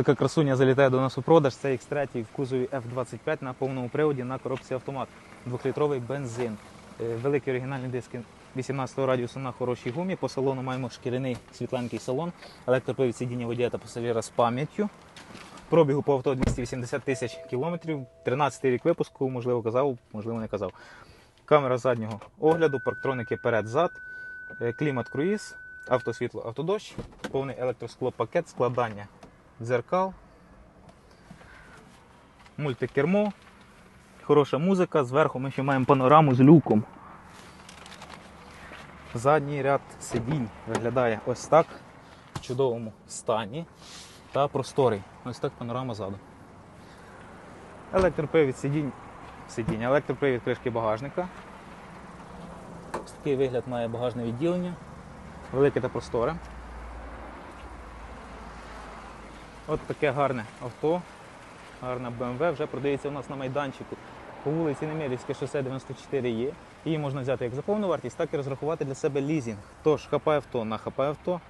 Така красуня залітає до нас у продаж. Це X3 в кузові F25 на повному приводі на коробці автомат. Двохлітровий бензин. Е, Великі оригінальні диски 18 радіусу на хорошій гумі. По салону маємо шкіряний світленький салон, електропривід сидіння водія та пасажира з пам'яттю. Пробігу по авто 280 тисяч кілометрів. 13-й рік випуску, можливо, казав, можливо, не казав. Камера заднього огляду, парктроники перед-зад, е, клімат круїз, автосвітло, автодощ, повний електросклопакет, складання дзеркал, мультикермо, хороша музика. Зверху ми ще маємо панораму з люком. Задній ряд сидінь виглядає ось так в чудовому стані та просторий. Ось так панорама ззаду. Електропривід сидінь, сидіння, електропривід кришки багажника. Ось такий вигляд має багажне відділення, велике та просторе. От таке гарне авто, гарна BMW, вже продається у нас на майданчику по вулиці Немирівське шосе 94 є. Її можна взяти як за повну вартість, так і розрахувати для себе лізінг. Тож хапай авто на хапай авто.